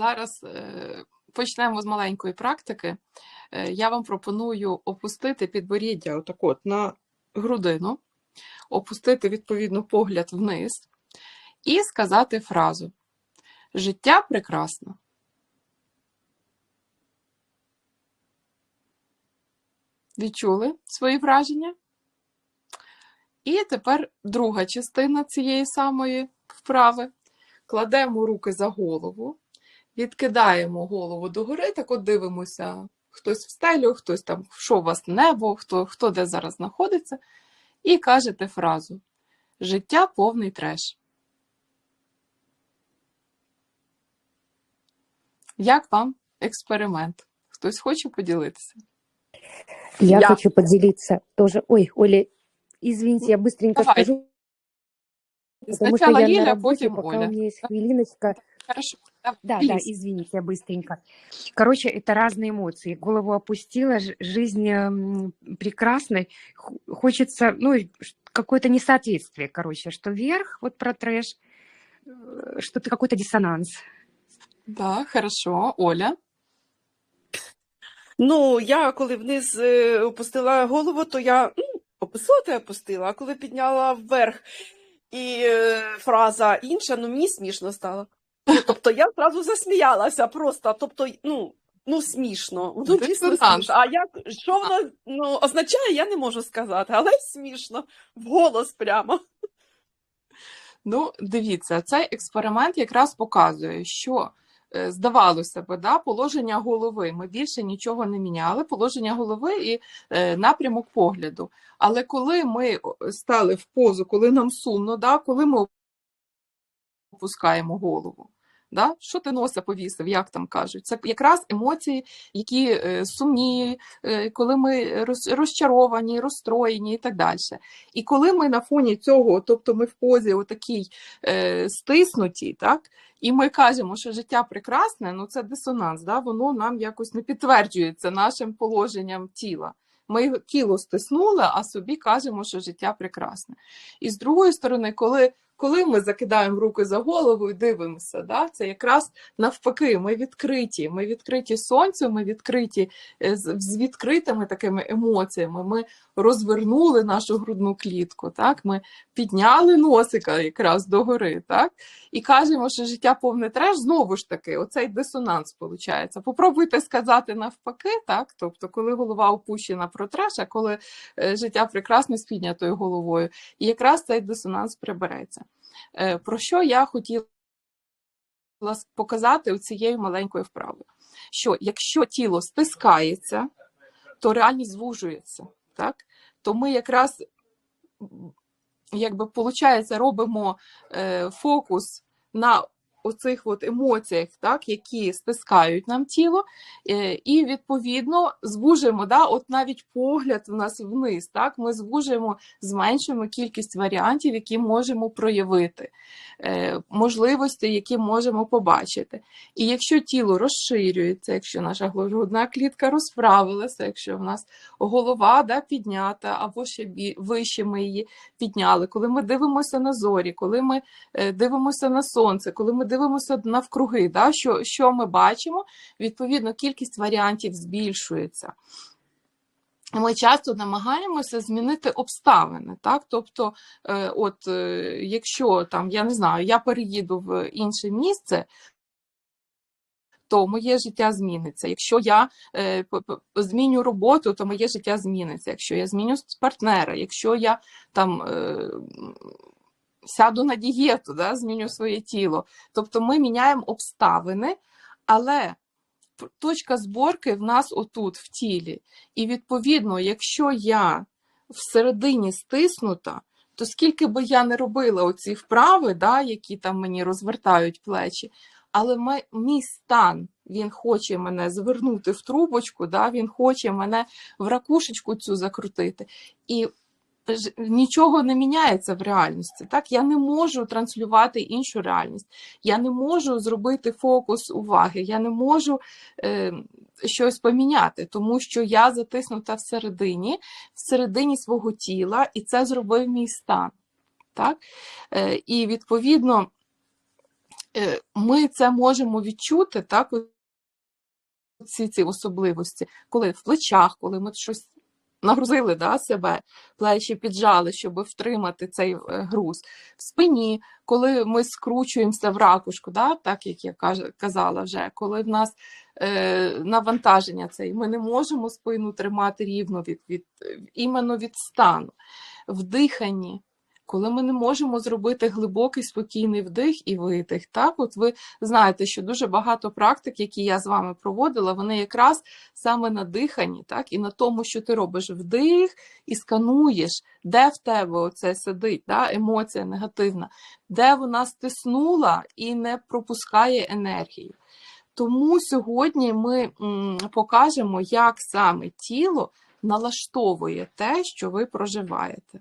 Зараз е, почнемо з маленької практики. Е, Я вам пропоную опустити підборіддя отак от на грудину, опустити відповідно погляд вниз і сказати фразу Життя прекрасно. Відчули свої враження? І тепер друга частина цієї самої вправи. Кладемо руки за голову, відкидаємо голову догори, так от дивимося, хтось в стелю, хтось там, що у вас небо, хто, хто де зараз знаходиться, і кажете фразу Життя повний треш. Як вам експеримент? Хтось хоче поділитися? Я, Я. хочу поделиться тоже. Ой, Оля, извините, я быстренько Давай. скажу. Потому что Спочатку я Ліля, на работе, потім пока Оля. у меня есть хвилиночка. Хорошо. Да, Лиз. да, извините, я быстренько. Короче, это разные эмоции. Голову опустила, ж- жизнь м, прекрасной. Х- Хочется, ну, и ш- какое-то несоответствие, короче, что вверх, вот про трэш, э, что-то какой-то диссонанс. Да, хорошо. Оля. Ну, я коли вниз е, опустила голову, то я ну, опустила, то я опустила, а коли підняла вверх і е, фраза інша, ну мені смішно стало. Ну, тобто я одразу засміялася просто, тобто, ну, ну смішно, воно дійсно смішно. А як, що воно ну, означає, я не можу сказати, але смішно, вголос прямо. Ну, дивіться, цей експеримент якраз показує, що е, здавалося б, да, положення голови. Ми більше нічого не міняли, положення голови і е, напрямок погляду. Але коли ми стали в позу, коли нам сумно, да, коли ми опускаємо голову. Да? Що ти носа повісив, як там кажуть? Це якраз емоції, які е, сумні, е, коли ми розчаровані, розстроєні і так далі. І коли ми на фоні цього, тобто ми в позі отакій е, стиснуті, так, і ми кажемо, що життя прекрасне, ну це дисонанс, да? воно нам якось не підтверджується нашим положенням тіла. Ми тіло стиснули, а собі кажемо, що життя прекрасне. І з другої сторони, коли, коли ми закидаємо руки за голову і дивимося, да, це якраз навпаки, ми відкриті. Ми відкриті сонцю, ми відкриті е, з, відкритими такими емоціями. Ми розвернули нашу грудну клітку, так? ми підняли носика якраз догори, так? і кажемо, що життя повне треш, знову ж таки, оцей дисонанс виходить. Попробуйте сказати навпаки, так? тобто, коли голова опущена про треш, а коли е, життя прекрасне з піднятою головою, і якраз цей дисонанс прибереться. Е, Про що я хотіла показати цією маленькою вправою? Що якщо тіло стискається, то реальність звужується. Так? То ми якраз якби виходить, робимо е, фокус на оцих от емоціях, так, які стискають нам тіло, е, і відповідно звужуємо, да, от навіть погляд у нас вниз, так, ми звужуємо, зменшуємо кількість варіантів, які можемо проявити, е, можливості, які можемо побачити. І якщо тіло розширюється, якщо наша грудна клітка розправилася, якщо в нас голова да, піднята, або ще бі- вище ми її підняли, коли ми дивимося на зорі, коли ми е, дивимося на сонце, коли ми дивимося навкруги, да, що, що ми бачимо, відповідно, кількість варіантів збільшується. Ми часто намагаємося змінити обставини, так? Тобто, е, от е, якщо там, я не знаю, я переїду в інше місце, то моє життя зміниться. Якщо я е, зміню роботу, то моє життя зміниться. Якщо я зміню партнера, якщо я там е, сяду на дієту, да, зміню своє тіло. Тобто ми міняємо обставини, але точка зборки в нас отут, в тілі. І відповідно, якщо я всередині стиснута, то скільки би я не робила оці вправи, да, які там мені розвертають плечі, але ми, мій стан, він хоче мене звернути в трубочку, да, він хоче мене в ракушечку цю закрутити. І нічого не міняється в реальності. Так? Я не можу транслювати іншу реальність. Я не можу зробити фокус уваги, я не можу е, щось поміняти, тому що я затиснута всередині, всередині свого тіла, і це зробив мій стан. Так? Е, і відповідно. е, ми це можемо відчути, так, ці, ці особливості, коли в плечах, коли ми щось нагрузили да, себе, плечі піджали, щоб втримати цей е, груз, в спині, коли ми скручуємося в ракушку, да, так як я казала вже, коли в нас е, навантаження це, ми не можемо спину тримати рівно від, від, іменно від стану. В диханні, коли ми не можемо зробити глибокий спокійний вдих і видих. Так, от ви знаєте, що дуже багато практик, які я з вами проводила, вони якраз саме на диханні, так, і на тому, що ти робиш вдих і скануєш, де в тебе оце сидить, да, емоція негативна, де вона стиснула і не пропускає енергію. Тому сьогодні ми покажемо, як саме тіло налаштовує те, що ви проживаєте.